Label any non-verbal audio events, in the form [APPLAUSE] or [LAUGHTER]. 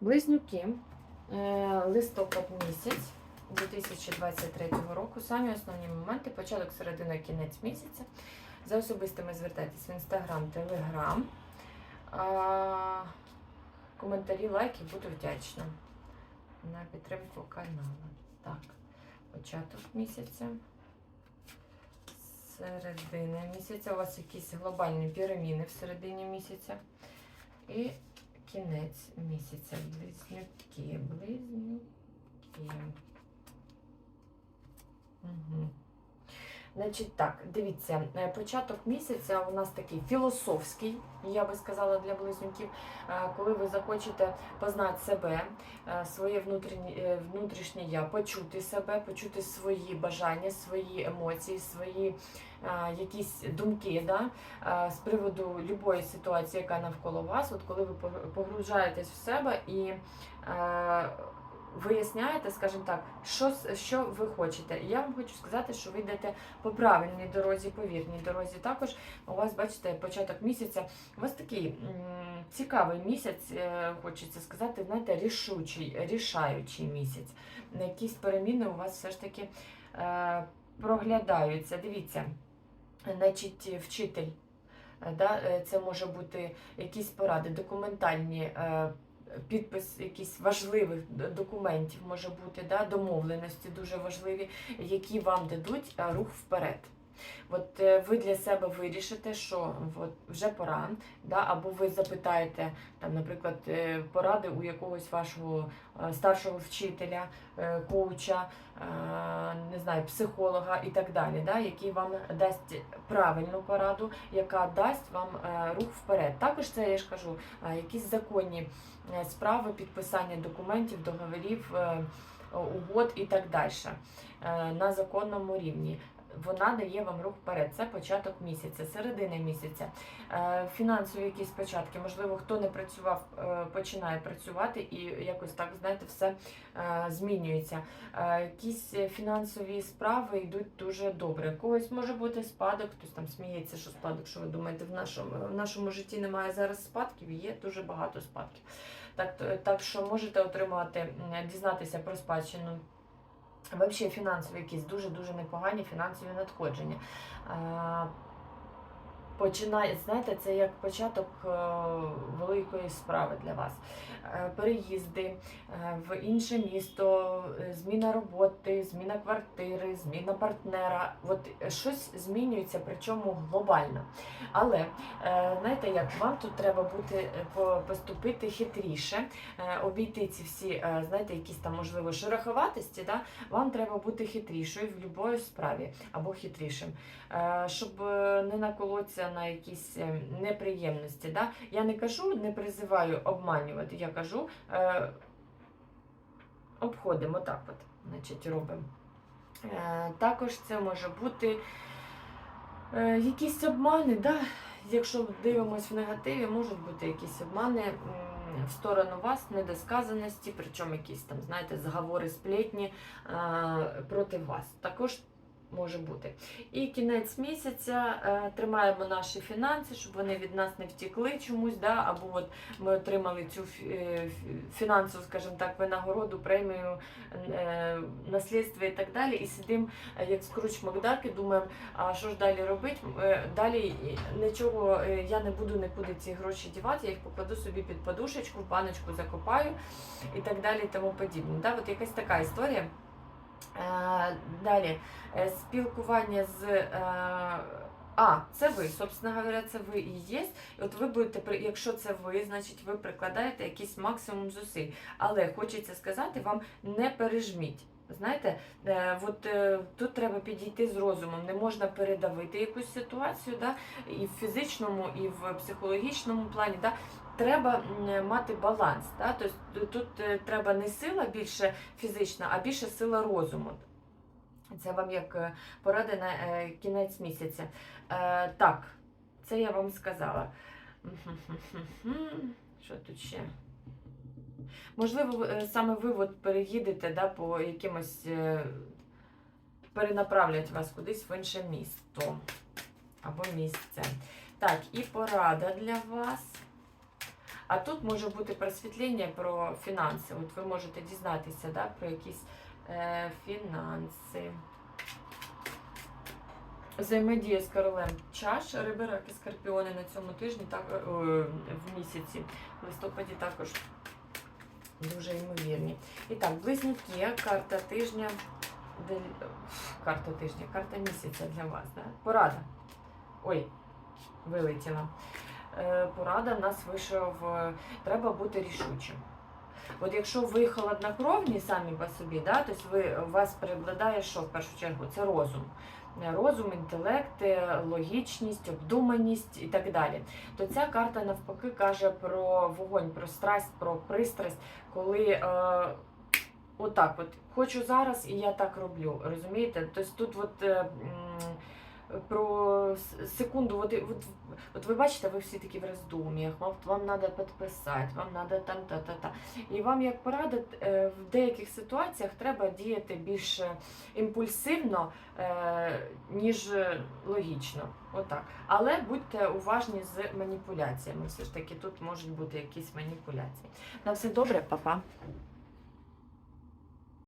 Близнюки, е, листопад місяць 2023 року. Самі основні моменти, початок, середина, кінець місяця. За особистими звертайтесь в інстаграм, телеграм. Коментарі, лайки, буду вдячна на підтримку каналу. Так, початок місяця. Середина місяця. У вас якісь глобальні переміни в середині місяця. І кінець місяця. Близнюки, близнюки. Угу. Значить так, дивіться, е, початок місяця у нас такий філософський, я би сказала, для близнюків, Е, коли ви захочете познати себе, е, своє внутрішнє, внутрішнє я, почути себе, почути свої бажання, свої емоції, свої якісь думки да, з приводу любої ситуації, яка навколо вас, от коли ви погружаєтесь в себе і виясняєте, скажімо так, що, що ви хочете. І я вам хочу сказати, що ви йдете по правильній дорозі, по вірній дорозі. Також у вас, бачите, початок місяця. У вас такий цікавий місяць, е, хочеться сказати, знаєте, рішучий, рішаючий місяць. На якісь переміни у вас все ж таки е, проглядаються. Дивіться, значить, вчитель. е, Да, е, це може бути якісь поради, документальні, підпис якихось важливих документів може бути, да, домовленості дуже важливі, які вам дадуть рух вперед. От е, ви для себе вирішите, що от вже пора, да, або ви запитаєте, там, наприклад, е, поради у якогось вашого е, старшого вчителя, коуча, не знаю, психолога і так далі, да, який вам дасть правильну пораду, яка дасть вам рух вперед. Також це я ж кажу, якісь законні справи, підписання документів, договорів, угод і так далі на законному рівні. Вона дає вам рух вперед. Це початок місяця, середина місяця. Е, Фінансові якісь початки. Можливо, хто не працював, е, починає працювати і якось так, знаєте, все е, змінюється. Якісь фінансові справи йдуть дуже добре. Когось може бути спадок, хтось там сміється, що спадок, що ви думаєте, в нашому, в нашому житті немає зараз спадків, є дуже багато спадків. Так, так що можете отримати, дізнатися про спадщину. Взагалі фінансові якісь дуже-дуже непогані фінансові надходження. Починає, знаєте, це як початок е, великої справи для вас. Е, Переїзди е, в інше місто, зміна роботи, зміна квартири, зміна партнера. От щось змінюється, причому глобально. Але знаєте, як вам тут треба бути поступити хитріше, обійти ці всі, знаєте, якісь там можливо шероховатості, да? вам треба бути хитрішою в будь-якій справі або хитрішим, щоб не наколоться на якісь е, неприємності. Да? Я не кажу, не призиваю обманювати, я кажу, е, обходимо так от, значить, робимо. Е, також це може бути е, якісь обмани, да? якщо дивимося в негативі, можуть бути якісь обмани в сторону вас, недосказаності, причому якісь там, знаєте, зговори, сплетні е, проти вас. Також може бути. І кінець місяця е, тримаємо наші фінанси, щоб вони від нас не втікли чомусь, да? або от ми отримали цю е, фінансову, скажімо так, винагороду, премію, е, наслідство і так далі. І сидимо, як скруч Макдаки, думаємо, а що ж далі робити? Далі нічого я не буду нікуди ці гроші дівати, я їх покладу собі під подушечку, в баночку закопаю і так далі, тому подібне. Да? От якась така історія. Е, Далі е, спілкування з. е, А, це ви, собственно говоря, це ви і є. От ви будете, якщо це ви, значить ви прикладаєте якийсь максимум зусиль. Але хочеться сказати, вам не пережміть. Знаєте, от тут треба підійти з розумом. Не можна передавити якусь ситуацію, да, і в фізичному, і в психологічному плані. Да, треба мати баланс. Да? Тобто тут е, треба не сила більше фізична, а більше сила розуму. Це вам як е, порада на е, кінець місяця. Е, так, це я вам сказала. [LAUGHS] Що тут ще? Можливо, е, саме ви от переїдете да, по якимось. е, перенаправлять вас кудись в інше місто або місце. Так, і порада для вас. А тут може бути просвітлення про фінанси. От ви можете дізнатися да, про якісь е, фінанси. Взаємодія з королем чаш, риби, раки, скорпіони на цьому тижні, так, е, в місяці, в листопаді також дуже ймовірні. І так, близнюки, карта тижня, для- карта тижня, карта місяця для вас. Да? Порада. Ой, вилетіла. Е, Порада нас вийшов, треба бути рішучим. От якщо ви холоднокровні самі по собі, да, тобто ви, у вас переобладає що в першу чергу? Це розум. Е, Розум, інтелект, логічність, обдуманість і так далі. То ця карта навпаки каже про вогонь, про страсть, про пристрасть, коли е, отак от хочу зараз і я так роблю. Розумієте? Тобто тут от. е, Про секунду, от, от, от ви бачите, ви всі такі в роздум'ях, вам, вам треба підписати, вам треба там та-та-та. І вам, як порада, е, в деяких ситуаціях треба діяти більш е, імпульсивно, е, ніж логічно. Отак. Але будьте уважні з маніпуляціями. Все ж таки тут можуть бути якісь маніпуляції. На все добре, папа.